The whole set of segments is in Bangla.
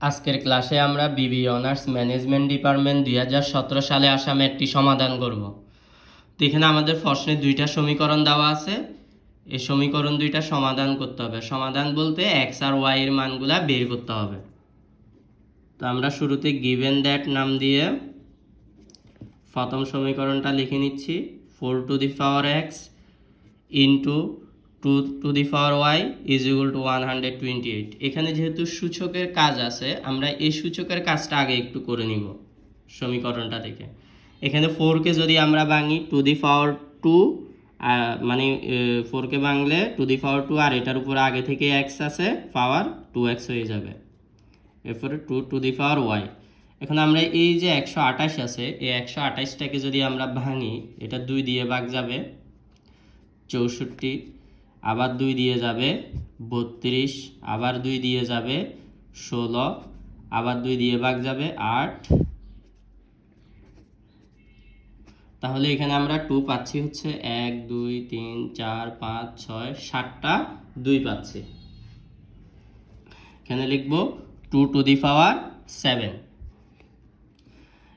আজকের ক্লাসে আমরা বিবি অনার্স ম্যানেজমেন্ট ডিপার্টমেন্ট দুই হাজার সতেরো সালে আসামে একটি সমাধান করব। তো এখানে আমাদের প্রশ্নে দুইটা সমীকরণ দেওয়া আছে। এই সমীকরণ দুইটা সমাধান করতে হবে। সমাধান বলতে এক্স আর ওয়াই এর মানগুলা বের করতে হবে। তো আমরা শুরুতে গিভেন দ্যাট নাম দিয়ে প্রথম সমীকরণটা লিখে নিচ্ছি। Four to the power x into two to the power y is equal to one hundred twenty eight. এখানে যেহেতু সূচকের কাজ আছে, আমরা এই সূচকের কাজটা আগে একটু করে নিব সমীকরণটা থেকে এখানে ফোরকে যদি আমরা ভাঙি, টু দি পাওয়ার টু মানে ফোরকে ভাঙলে টু দি পাওয়ার টু আর এটার উপরে আগে থেকে এক্স আছে, পাওয়ার টু এক্স হয়ে যাবে। এরপরে two to the power y. এখন আমরা এই যে একশো আঠাশ আছে, এই একশো আঠাশটাকে যদি আমরা ভাঙি, এটা দুই দিয়ে ভাগ যাবে, চৌষট্টি আবার দুই দিয়ে যাবে বত্রিশ, আবার দুই দিয়ে যাবে ষোলো, আবার দুই দিয়ে ভাগ যাবে আট। তাহলে এখানে আমরা টু পাচ্ছি হচ্ছে এক, দুই, তিন, চার, পাঁচ, ছয়, সাতটা দুই পাচ্ছি। এখানে লিখব two to the power seven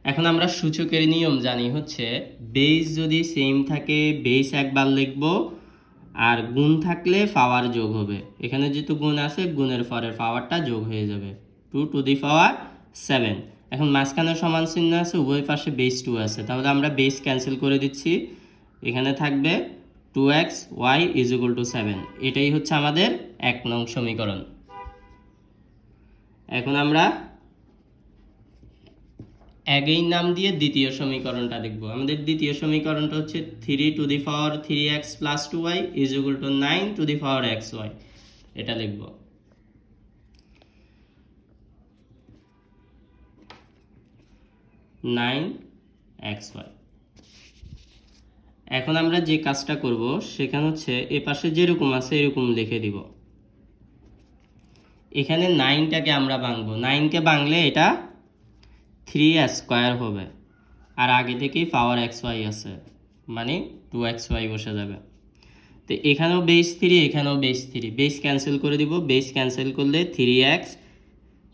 এখন আমরা সূচকের নিয়ম জানি হচ্ছে বেস যদি সেম থাকে বেস একবার লিখব আর গুণ থাকলে পাওয়ার যোগ হবে। এখানে যেহেতু গুণ আছে, গুণের পরের পাওয়ারটা যোগ হয়ে যাবে। Two to the power seven এখন মাঝখানে সমান চিহ্ন আছে, উভয় পাশে বেস টু আছে। তাহলে আমরা বেস ক্যান্সেল করে দিচ্ছি। এখানে থাকবে two x y is equal to seven এটাই হচ্ছে আমাদের এক নং সমীকরণ। এখন আমরা একই নাম দিয়ে দ্বিতীয় সমীকরণটা দেখব আমাদের দ্বিতীয় সমীকরণটা হচ্ছে three to the power three x plus two y is equal to nine to the power x y এটা লিখব। নাইন এক্স ওয়াই এখন আমরা যে কাজটা করব, সেখানে হচ্ছে এ পাশে যেরকম আছে এরকম লিখে দিব। এখানে নাইনটাকে আমরা ভাঙবো। নাইনকে ভাঙলে এটা থ্রি স্কোয়ার হবে। আর আগে থেকেই পাওয়ার এক্স ওয়াই আছে। মানে টু এক্স ওয়াই বসে যাবে। তো এখানেও বেস থ্রি এখানেও বেস থ্রি বেস ক্যান্সেল করে দিব। বেস ক্যান্সেল করলে three x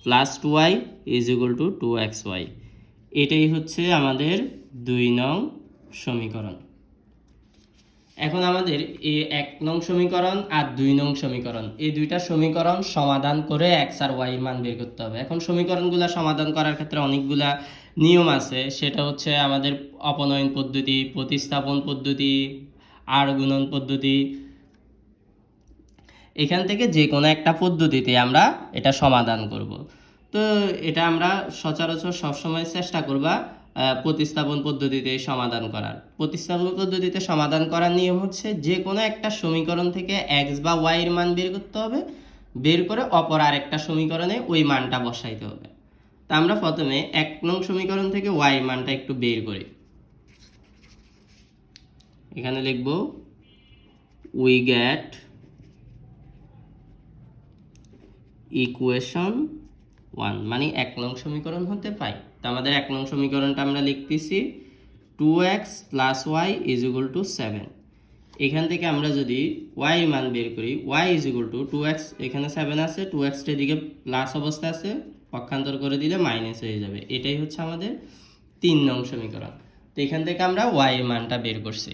plus two y is equal to two x y এটাই হচ্ছে আমাদের দুই নং সমীকরণ। এখন আমাদের এই এক নং সমীকরণ আর দুই নং সমীকরণ। এই দুইটা সমীকরণ সমাধান করে এক্স আর ওয়াই মান বের করতে হবে। এখন সমীকরণগুলো সমাধান করার ক্ষেত্রে অনেকগুলা নিয়ম আছে। সেটা হচ্ছে আমাদের অপনয়ন পদ্ধতি, প্রতিস্থাপন পদ্ধতি আর গুণন পদ্ধতি। এখান থেকে যে কোনো একটা পদ্ধতিতে আমরা এটা সমাধান করব। তো এটা আমরা সচরাচর সবসময় চেষ্টা করবা প্রতিস্থাপন পদ্ধতিতে সমাধান করার। প্রতিস্থাপন পদ্ধতিতে সমাধান করার নিয়ম হচ্ছে যে কোনো একটা সমীকরণ থেকে এক্স বা ওয়াই এর মান বের করতে হবে, বের করে অপর আরেকটা সমীকরণে ওই মানটা বসাইতে হবে। তা আমরা প্রথমে এক নং সমীকরণ থেকে ওয়াই মানটা একটু বের করি। এখানে লিখব উই গেট ইকুয়েশন ওয়ান মানে এক নং সমীকরণ হতে পাই তো আমাদের এক নং সমীকরণটা আমরা লিখতেছি two x plus y is equal to seven এখান থেকে আমরা যদি ওয়াই মান বের করি y is equal to two x এখানে সেভেন আছে টু এক্সটা দিকে প্লাস অবস্থা আছে, পক্ষান্তর করে দিলে মাইনাস হয়ে যাবে। এটাই হচ্ছে আমাদের তিন নং সমীকরণ। তো এখান থেকে আমরা ওয়াই মানটা বের করছি।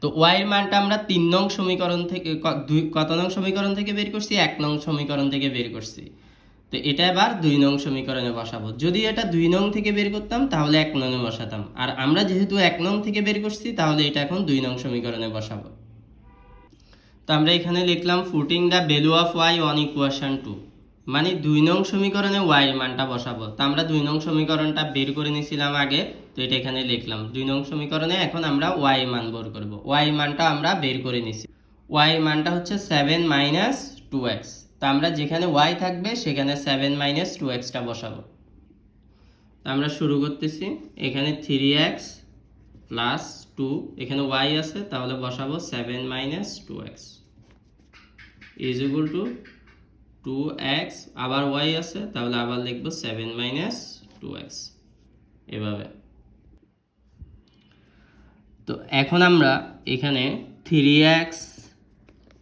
তো ওয়াই এর মানটা আমরা তিন নং সমীকরণ থেকে কত নং সমীকরণ থেকে বের করছি? এক নং সমীকরণ থেকে বের করছি। তো এটা এবার দুই নং সমীকরণে বসাবো। যদি এটা দুই নং থেকে বের করতাম, তাহলে এক নং বসাতাম। আর আমরা যেহেতু এক নং থেকে বের করছি, তাহলে এটা এখন দুই নং সমীকরণে বসাবো। তো আমরা এখানে লিখলাম putting the value of y on equation two মানে দুই নং সমীকরণে ওয়াই এর মানটা বসাবো। তো আমরা দুই নং সমীকরণটা বের করে নিয়েছিলাম আগে, তো এটা এখানে লিখলাম। দুই নং সমীকরণে এখন আমরা ওয়াই মান বের করব। ওয়াই মানটা আমরা বের করে নিছি ওয়াই মানটা হচ্ছে সেভেন মাইনাস টু এক্স তো আমরা যেখানে ওয়াই থাকবে, সেখানে সেভেন মাইনাস টু এক্সটা বসাবো আমরা শুরু করতেছি। এখানে থ্রি এক্স প্লাস টু এখানে ওয়াই আছে, তাহলে বসাবো seven minus two x is equal to two x আবার ওয়াই আছে, তাহলে আবার লিখব সেভেন মাইনাস টু এক্স এভাবে। তো এখন আমরা এখানে থ্রি এক্স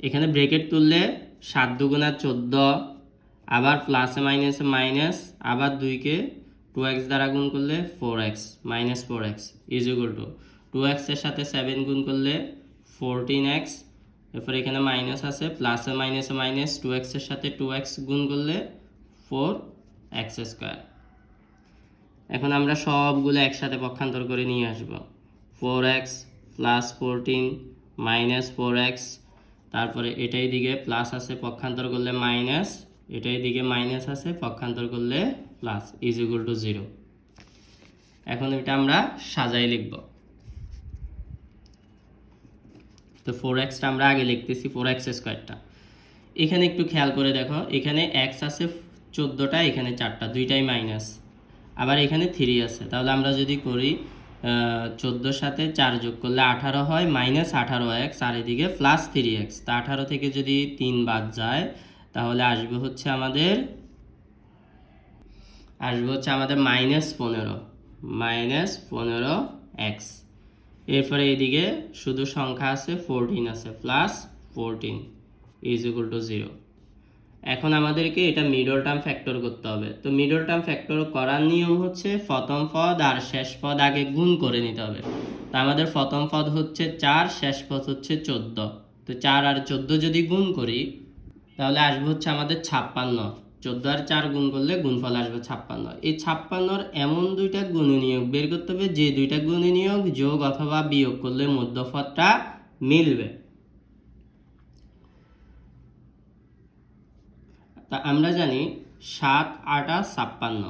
এখানে ব্রেকেট তুললে সাত দুগুণা চোদ্দ, আবার প্লাসে মাইনাসে মাইনাস আবার দুইকে টু এক্স দ্বারা গুণ করলে four x minus four x is equal to two এক্সের সাথে সেভেন গুণ করলে ফোরটিন এক্স এরপর এখানে মাইনাস আছে প্লাসে মাইনাসে মাইনাস টু এক্সের সাথে টু এক্স গুণ করলে ফোর এক্স স্কোয়ার এখন আমরা সবগুলো একসাথে পক্ষান্তর করে নিয়ে আসব। Four x plus fourteen minus four x তারপরে এটাই দিকে প্লাস আছে, পক্ষান্তর করলে মাইনাস এটাই দিকে মাইনাস আছে, পক্ষান্তর করলে plus is equal to zero এখন এটা আমরা সাজাই লিখব। তো ফোর এক্সটা আমরা আগে লিখতেছি ফোর এক্স স্কোয়ারটা এখানে একটু খেয়াল করে দেখো, এখানে এক্স আছে চোদ্দোটা, এখানে চারটা, দুইটাই মাইনাস আবার এখানে থ্রি আছে। তাহলে আমরা যদি করি চোদ্দোর সাথে চার যোগ করলে আঠারো হয় মাইনাস আঠারো এক্স আর এদিকে প্লাস থ্রি এক্স তা আঠারো থেকে যদি তিন বাদ যায়, তাহলে আসবে হচ্ছে আমাদের, আসবে হচ্ছে আমাদের মাইনাস পনেরো মাইনাস পনেরো এক্স এরপরে এদিকে শুধু সংখ্যা আছে ফোরটিন আছে plus fourteen is equal to zero এখন আমাদেরকে এটা মিডল টার্ম ফ্যাক্টর করতে হবে। তো মিডল টার্ম ফ্যাক্টর করার নিয়ম হচ্ছে প্রথম পদ আর শেষ পদ আগে গুণ করে নিতে হবে। তো আমাদের প্রথম পদ হচ্ছে চার, শেষ পদ হচ্ছে চোদ্দ। তো চার আর চোদ্দ যদি গুণ করি, তাহলে আসবে হচ্ছে আমাদের ছাপ্পান্ন। চোদ্দ আর চার গুণ করলে গুণফল আসবে ছাপ্পান্ন। এই ছাপ্পান্নর এমন দুইটা গুণনীয়ক বের করতে হবে, যে দুইটা গুণনীয়ক যোগ অথবা বিয়োগ করলে মধ্যপদটা মিলবে। তা আমরা জানি সাত, আটা ছাপ্পান্ন।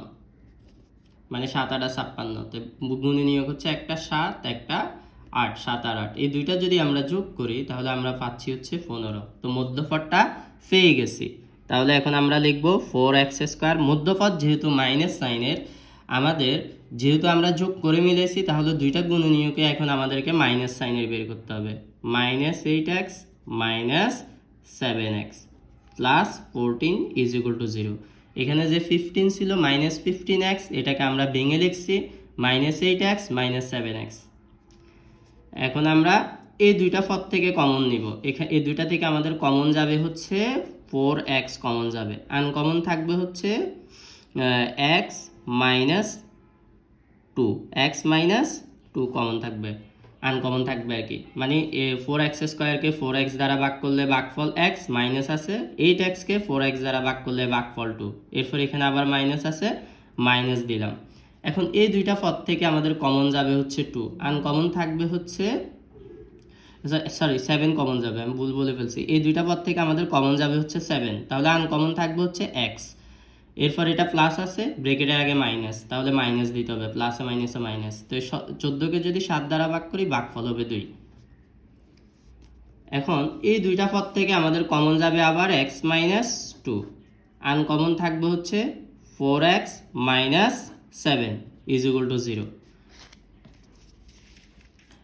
মানে সাত, আটা ছাপ্পান্ন। তো নিয়োগ হচ্ছে একটা সাত, একটা আট, সাত আর আট। এই দুইটা যদি আমরা যোগ করি, তাহলে আমরা পাচ্ছি হচ্ছে পনেরো। তো মধ্যপদটা পেয়ে গেছি। তাহলে এখন আমরা লিখব ফোর এক্স স্কোয়ার। মধ্যপদ যেহেতু মাইনাস সাইনের, আমাদের যেহেতু আমরা যোগ করে মিলেছি তাহলে দুইটা গুণনীয়কে এখন আমাদেরকে মাইনাস সাইনের বের করতে হবে। Minus eight x minus seven x. Plus fourteen is equal to zero এখানে যে ফিফটিন ছিল মাইনাস ফিফটিন এক্স এটাকে আমরা ভেঙে লিখছি minus eight x minus seven x এখন আমরা এই দুইটা পদ থেকে কমন নিব। এখানে এই দুইটা থেকে আমাদের কমন যাবে হচ্ছে ফোর এক্স কমন যাবে। আনকমন থাকবে হচ্ছে x minus two x minus two common থাকবে। আনকমন থাকবে আর কি। মানে এ ফোর এক্স স্কোয়ারকে ফোর এক্স দ্বারা ভাগ করলে ভাগফল এক্স মাইনাস আছে এইট এক্সকে ফোর এক্স দ্বারা ভাগ করলে ভাগফল টু এরপর এখানে আবার মাইনাস আছে মাইনাস দিলাম। এখন এই দুইটা পদ থেকে আমাদের কমন যাবে হচ্ছে টু আনকমন থাকবে হচ্ছে সরি সেভেন কমন যাবে, আমি ভুল বলে ফেলছি। এই দুইটা পদ থেকে আমাদের কমন যাবে হচ্ছে সেভেন তাহলে আনকমন থাকবে হচ্ছে এক্স এরপর এটা প্লাস আছে ব্রেকেটের আগে মাইনাস তাহলে মাইনাস দিতে হবে প্লাসে মাইনাসে মাইনাস তো চোদ্দোকে যদি সাত দ্বারা ভাগ করি ভাগফল হবে দুই। এখন এই দুইটা পদ থেকে আমাদের কমন যাবে আবার এক্স মাইনাস টু আনকমন থাকবে হচ্ছে four x minus seven is equal to zero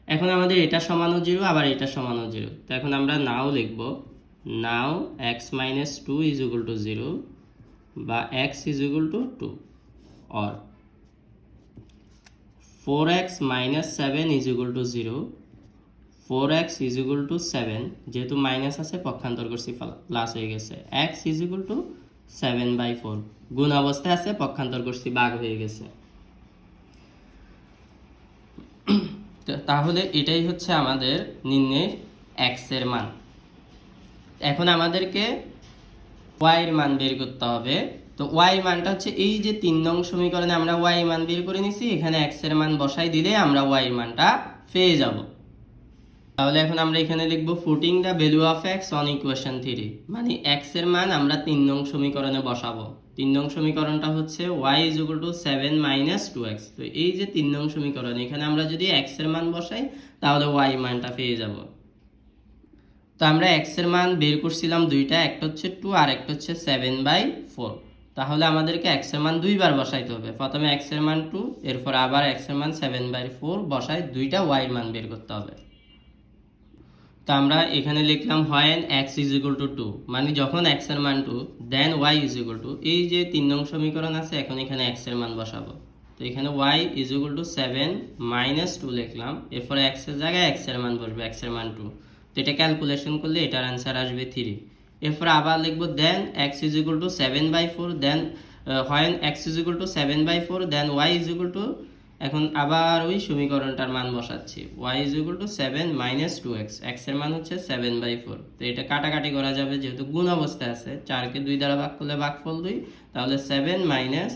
এখন আমাদের এটা সমানও জিরো আবার এটা সমানও জিরো তো এখন আমরা নাও লিখব now x minus two is equal to zero বা x is equal to two or four x minus seven is equal to zero four x is equal to seven যেহেতু মাইনাস আছে, পক্ষান্তর করছি প্লাস হয়ে গেছে। X is equal to seven by four গুণ অবস্থায় আছে, পক্ষান্তর করছি বাঘ হয়ে গেছে। তাহলে এটাই হচ্ছে আমাদের নির্ণয়ের এক্সের মান। এখন আমাদেরকে ওয়াই এর মান বের করতে হবে। তো ওয়াই মানটা হচ্ছে এই যে তিন নং সমীকরণে আমরা ওয়াই মান বের করে নিছি, এখানে এক্সের মান বসাই দিলে আমরা ওয়াই মানটা পেয়ে যাব। তাহলে এখন আমরা এখানে লিখব putting the value of x on equation three মানে এক্সের মান আমরা তিন নং সমীকরণে বসাবো। তিন নং সমীকরণটা হচ্ছে y is equal to seven minus two x তো এই যে তিন নং সমীকরণ, এখানে আমরা যদি এক্সের মান বসাই, তাহলে ওয়াই মানটা পেয়ে যাব। তো আমরা এক্সের মান বের করছিলাম দুইটা, একটা হচ্ছে টু আর একটা হচ্ছে সেভেন বাই ফোর তাহলে আমাদেরকে এক্সের মান দুইবার বসাইতে হবে। প্রথমে এক্সের মান টু এরপর আবার এক্সের মান সেভেন বাই ফোর বসাই দুইটা ওয়াই মান বের করতে হবে। তো আমরা এখানে লিখলাম হয় x is equal to two মানে যখন এক্সের মান two then y is equal to এই যে তিন নং সমীকরণ আছে, এখন এখানে এক্সের মান বসাবো। তো এখানে y is equal to seven minus two লিখলাম, এরপরে এক্সের জায়গায় এক্সের মান বসবে এক্সের মান টু তো এটা ক্যালকুলেশন করলে এটার অ্যান্সার আসবে থ্রি এরপর আবার লিখব then x is equal to seven by four then হয় x is equal to seven by four then y is equal to এখন আবার ওই সমীকরণটার মান বসাচ্ছি। Y is equal to seven minus two x এক্সের মান হচ্ছে সেভেন বাই ফোর তো এটা কাটাকাটি করা যাবে, যেহেতু গুণ অবস্থায় আছে, চারকে দুই দ্বারা ভাগ করলে ভাগফল দুই, তাহলে seven minus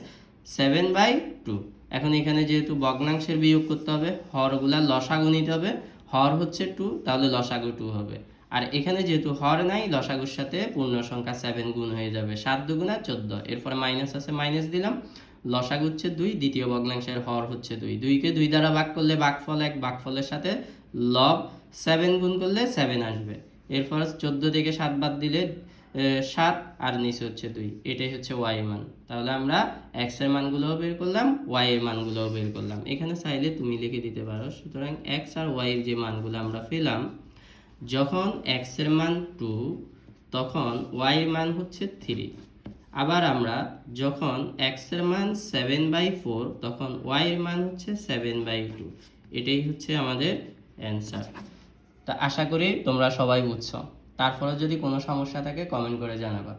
seven by two এখন এখানে যেহেতু ভগ্নাংশের বিয়োগ করতে হবে, হরগুলা লসাগু নিতে হবে হর হচ্ছে টু, তাহলে লসাগু টু হবে। আর এখানে যেহেতু হর নাই, লসাগুর সাথে পূর্ণ সংখ্যা সেভেন গুণ হয়ে যাবে। সাত দুগুণা চোদ্দ। এরপর মাইনাস আছে, মাইনাস দিলাম। লসাগু হচ্ছে দুই, দ্বিতীয় ভগ্নাংশের হর হচ্ছে দুই। দুইকে দুই দ্বারা ভাগ করলে বাকফল এক বাকফলের সাথে লব সেভেন গুণ করলে সেভেন আসবে। এরপর চোদ্দ থেকে সাত বাদ দিলে সাত আর নিচে হচ্ছে দুই। এটাই হচ্ছে ওয়াই মান। তাহলে আমরা এক্সের মানগুলোও বের করলাম ওয়াই এর মানগুলোও বের করলাম। এখানে চাইলে তুমি লিখে দিতে পারো। সুতরাং এক্স আর ওয়াই এর যে মানগুলো আমরা পেলাম, যখন এক্সের মান টু তখন ওয়াই এর মান হচ্ছে থ্রি আবার আমরা যখন এক্সের মান সেভেন বাই ফোর তখন ওয়াই এর মান হচ্ছে সেভেন বাই টু এটাই হচ্ছে আমাদের অ্যান্সার তা আশা করি তোমরা সবাই বুঝছ। তারপরে যদি কোনো সমস্যা থাকে কমেন্ট করে জানাবা।